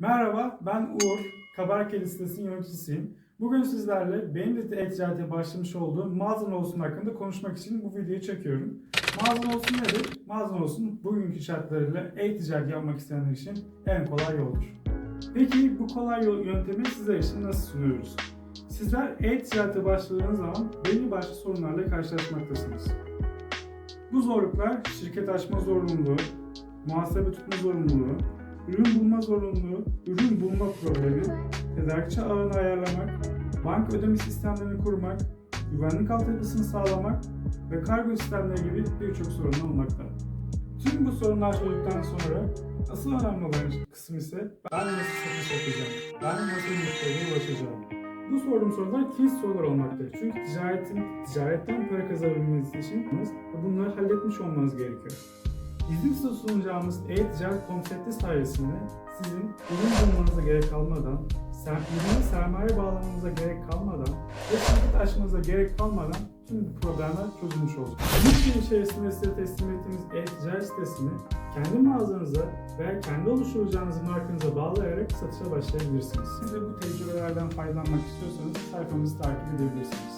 Merhaba, ben Uğur. Kabarkeli sitesinin yöneticisiyim. Bugün sizlerle benim de e-ticarete başlamış olduğum Mağazan Olsun hakkında konuşmak için bu videoyu çekiyorum. Mağazan Olsun nedir? Mağazan Olsun bugünkü şartlarıyla e-ticaret yapmak isteyenler için en kolay yoldur. Peki bu kolay yol yöntemi sizler için nasıl sunuyoruz? Sizler e-ticarete başladığınız zaman belli başlı sorunlarla karşılaşmaktasınız. Bu zorluklar şirket açma zorunluluğu, muhasebe tutma zorunluluğu, ürün bulma zorunluluğu, ürün bulma problemi, tedarikçi ağını ayarlamak, banka ödeme sistemlerini kurmak, güvenlik altyapısını sağlamak ve kargo sistemleri gibi birçok sorun olmakta. Tüm bu sorunlar çözdükten sonra asıl önemli olan kısım ise ben nasıl satış yapacağım, ben nasıl müşteriye ulaşacağım. Bu sorduğum sorular kilit sorular olmaktadır. Çünkü ticaretin, ticaretten para kazanabilmeniz için bunları halletmiş olmanız gerekiyor. Bizim size sunacağımız e-ticaret konsepti sayesinde sizin ürün bulmanıza gerek kalmadan, ürüne sermaye bağlamanıza gerek kalmadan ve şirket açmanıza gerek kalmadan tüm bu problemler çözülmüş olacak. Bu yıl içerisinde size teslim ettiğimiz e-ticaret sitesini kendi mağazanıza veya kendi oluşturacağınız markanıza bağlayarak satışa başlayabilirsiniz. Siz de bu tecrübelerden faydalanmak istiyorsanız sayfamızı takip edebilirsiniz.